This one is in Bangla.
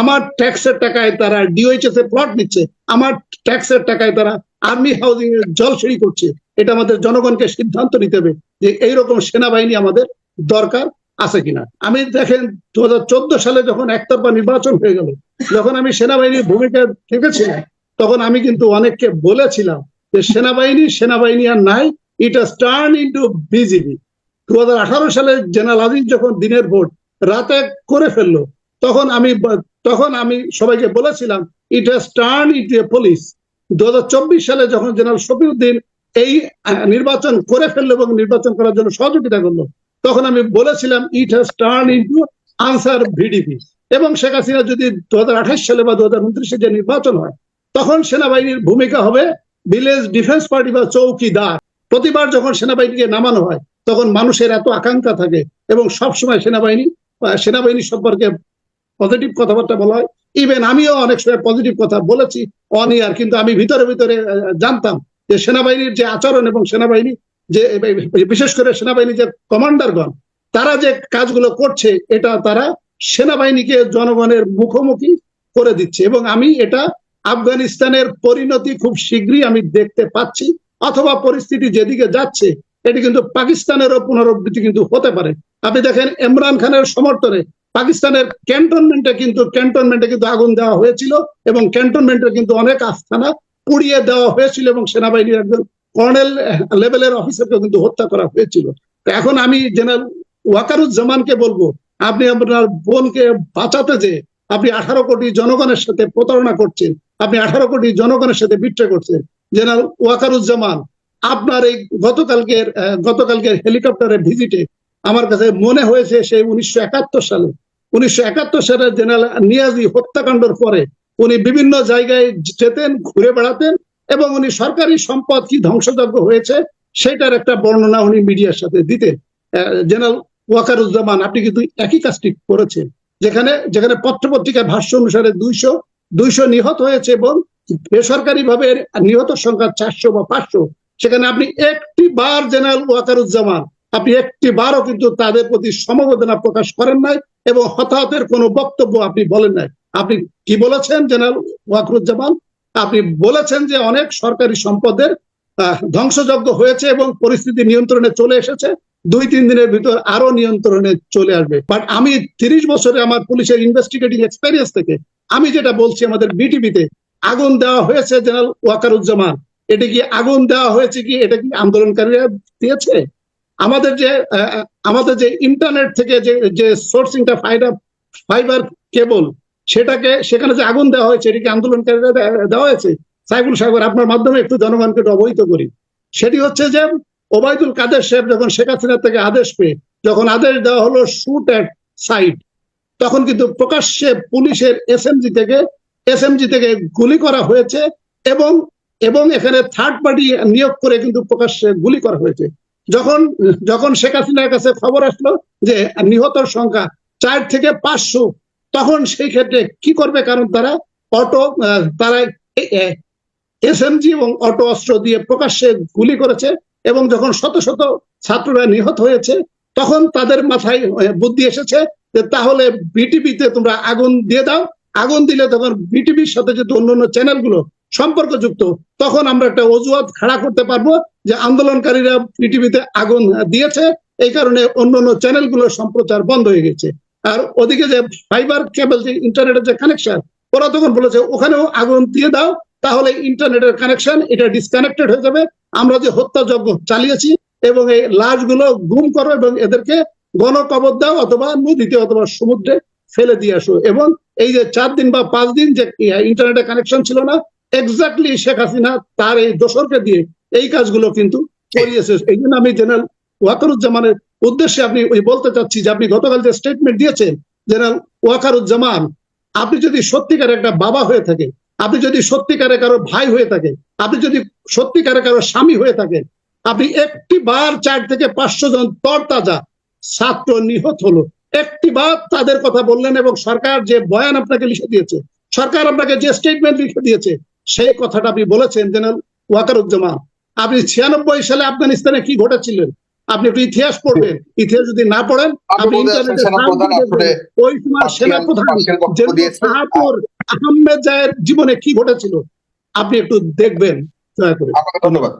আমার ট্যাক্সের টাকায় তারা ডিওএইচএস এর প্লট নিচ্ছে, আমার ট্যাক্সের টাকায় তারা আর্মি হাউজিং এর জলসিঁড়ি করছে। এটা আমাদের জনগণকে সিদ্ধান্ত নিতে হবে যে এইরকম সেনাবাহিনী আমাদের দরকার আছে কিনা। আমি দেখেন দুই হাজার চোদ্দ সালে যখন একতরফা নির্বাচন হয়ে গেল, যখন আমি সেনাবাহিনীর ভূমিকা থেকেছিলাম, তখন আমি কিন্তু অনেককে বলেছিলাম যে সেনাবাহিনী সেনাবাহিনী আর নাই ইট হাজ টার্ন ইন্টু বিজিবি দু হাজার আঠারো সালে জেনারেল আজিজ যখন দিনের ভোট রাতে করে ফেলল তখন আমি তখন আমি সবাইকে বলেছিলাম it has turn into a police দু সালে যখন জেনারেল শফিউদ্দিন এই নির্বাচন করে ফেলল এবং নির্বাচন করার জন্য সহযোগিতা করল, তখন আমি বলেছিলাম it has turn into Ansar VDP এবং শেখ হাসিনা যদি দু হাজার আঠাশ সালে বা দু হাজার যে নির্বাচন হয়, তখন সেনাবাহিনীর ভূমিকা হবে ভিলেজ ডিফেন্স পার্টি বা চৌকিদার। প্রতিবার যখন সেনাবাহিনীকে নামানো হয়, তখন মানুষের এত আকাঙ্ক্ষা থাকে এবং সবসময় সেনাবাহিনী সেনাবাহিনী সম্পর্কে পজিটিভ কথাবার্তা বলা হয়। ইভেন আমিও অনেক সময় পজিটিভ কথা বলেছি, অন ইয়ার কিন্তু আমি ভিতরে ভিতরে জানতাম যে সেনাবাহিনীর যে আচরণ এবং সেনাবাহিনী যে বিশেষ করে সেনাবাহিনী যে কমান্ডারগণ, তারা যে কাজগুলো করছে, এটা তারা সেনাবাহিনীকে জনগণের মুখোমুখি করে দিচ্ছে। এবং আমি এটা আফগানিস্তানের পরিণতি খুব শীঘ্রই আমি দেখতে পাচ্ছি, অথবা পরিস্থিতি যেদিকে যাচ্ছে, এটি কিন্তু পাকিস্তানেরও পুনরাবৃত্তি কিন্তু হতে পারে। আপনি দেখেন ইমরান খানের সমর্থনে পাকিস্তানের ক্যান্টনমেন্টে কিন্তু ক্যান্টনমেন্টে কিন্তু আগুন দেওয়া হয়েছিল এবং ক্যান্টনমেন্টে কিন্তু অনেক আস্থানা পুড়িয়ে দেওয়া হয়েছিল এবং সেনাবাহিনীর একজন কর্নেল লেভেলের অফিসারকে কিন্তু হত্যা করা হয়েছিল। এখন আমি জেনারেল ওয়াকারুজ্জামানকে বলব, আপনি আপনার বোনকে বাঁচাতে যে আপনি আঠারো কোটি জনগণের সাথে প্রতারণা করছেন, আপনি আঠারো কোটি জনগণের সাথে বিট্রে করছেন। জেনারেল ওয়াকারুজ্জামান, আপনার এই গতকালকের গতকালকের হেলিকপ্টারের ভিজিটে আমার কাছে মনে হয়েছে সেই উনিশশো একাত্তর সালে। উনিশশো একাত্তর সালে জেনারেল নিয়াজি হত্যাকাণ্ডের পরে উনি বিভিন্ন জায়গায় যেতেন, ঘুরে বেড়াতেন এবং উনি সরকারি সম্পদ কি ধ্বংসযজ্ঞ হয়েছে সেটার একটা বর্ণনা উনি মিডিয়ার সাথে দিতেন। জেনারেল ওয়াকারুজ্জামান, আপনি কিন্তু একই কাজটি করেছেন, যেখানে যেখানে পত্রপত্রিকার ভাষ্য অনুসারে দুইশো দুইশো নিহত হয়েছে এবং বেসরকারি ভাবে নিহত সংখ্যা চারশো বা পাঁচশো। সেখানে আপনি একটি বার জেনারেল ওয়াকারুজ্জামান আপনি একটি বারও কিন্তু তাদের প্রতি সমবেদনা প্রকাশ করেন নাই এবং হতাহতের কোনো বক্তব্য আপনি বলেন নাই। আপনি কি বলেছেন, জেনারেল ওয়াকরুজ্জামান? আপনি বলেছেন যে অনেক সরকারি সম্পদের ধ্বংসযজ্ঞ হয়েছে এবং পরিস্থিতি নিয়ন্ত্রণে চলে এসেছে। দুই, তিন দিনের ভিতর আরও নিয়ন্ত্রণে চলে আসবে। বাট আমি তিরিশ বছরে আমার পুলিশের ইনভেস্টিগেটিং এক্সপেরিয়েন্স থেকে, আমি যেটা বলছি আমাদের বিটিভিতে, আগুন দেওয়া হয়েছে জেনারেল ওয়াকারুজ্জামান। এটা কি আগুন দেওয়া হয়েছে কি? এটা কি আন্দোলনকারীরা দিয়েছে? আমাদের যে আমাদের যে ইন্টারনেট থেকে যে যে সোর্সিংটা ফাইবার ফাইবার কেবল সেটাকে, সেখানে যে আগুন দেওয়া হয়েছে এটা কি আন্দোলনকারীরা দেওয়া হয়েছে, সাইফুল সাহেব, আপনার মাধ্যমে একটু জনগণকে অবহিত করি। সেটি হচ্ছে যে, ওবায়দুল কাদের সাহেব যখন শেখ হাসিনা থেকে আদেশ পেয়ে, যখন আদেশ দেওয়া হলো শুট অ্যাট সাইট তখন কিন্তু প্রকাশ্যে পুলিশের এসএমজি থেকে এসএমজি থেকে গুলি করা হয়েছে এবং এবং এখানে থার্ড পার্টি নিয়োগ করে কিন্তু প্রকাশ্যে গুলি করা হয়েছে। যখন যখন শেখ হাসিনার কাছে খবর আসলো যে নিহতর সংখ্যা চার থেকে পাঁচশো, তখন সেই ক্ষেত্রে কি করবে? কারণ তারা অটো তারা এসএমজি এবং অটো অস্ত্র দিয়ে প্রকাশ্যে গুলি করেছে এবং যখন শত শত ছাত্ররা নিহত হয়েছে, তখন তাদের মাথায় বুদ্ধি এসেছে যে তাহলে বিটিভিতে তোমরা আগুন দিয়ে দাও। আগুন দিলে তখন বিটিভির সাথে যদি অন্য অন্যান্য চ্যানেলগুলো সম্পর্কযুক্ত, তখন আমরা একটা অজুহাত খাড়া করতে পারব যে আন্দোলনকারীরা পৃথিবীতে আগুন দিয়েছে, এই কারণে অন্যান্য চ্যানেলগুলোর সম্প্রচার বন্ধ হয়ে গেছে। আর ওদিকে যে ফাইবার কেবল যে ইন্টারনেটের যে কানেকশন ওরা তখন বলেছে, ওখানেও আগুন দিয়ে দাও, তাহলে ইন্টারনেটের কানেকশন এটা ডিসকানেক্টেড হয়ে যাবে। আমরা যে হত্যাযজ্ঞ চালিয়েছি এবং এই লাশগুলো গুম করো এবং এদেরকে গণকবর দাও অথবা নদীতে অথবা সমুদ্রে ফেলে দিয়ে আসো। এবং এই যে চার দিন বা পাঁচ দিন যে ইন্টারনেটের কানেকশন ছিল না এক্স্যাক্টলি শেখ হাসিনা তার এই দোসরকে দিয়ে এই কাজগুলো কিন্তু করিয়েছে। এই জন্য আমি জেনারেল ওয়াকারুজ্জামানের উদ্দেশ্যে আপনি ওই বলতে চাচ্ছি যে আপনি গতকাল যে স্টেটমেন্ট দিয়েছেন, জেনারেল ওয়াকারুজ্জামান, আপনি যদি সত্যিকার একটা বাবা হয়ে থাকে, আপনি যদি সত্যিকারে কারও ভাই হয়ে থাকে, আপনি যদি সত্যিকারে কারও স্বামী হয়ে থাকেন আপনি একটি বার চার থেকে পাঁচশো জন তরতাজা ছাত্র নিহত হলো। একটি বার তাদের কথা বললেন এবং সরকার যে বয়ান আপনাকে লিখে দিয়েছে, সরকার আপনাকে যে স্টেটমেন্ট লিখে দিয়েছে সেই কথাটা আপনি বলেছেন জেনারেল ওয়াকারুজ্জামান। আপনি ছিয়ানব্বই সালে আফগানিস্তানে কি ঘটেছিলেন আপনি একটু ইতিহাস পড়বেন। ইতিহাস যদি না পড়েন আপনি ওই সময় সেনাপ্রধান। শাহাপুর আহমেদ জায়ের জীবনে কি ঘটেছিল? আপনি একটু দেখবেন। দয়া করে। ধন্যবাদ।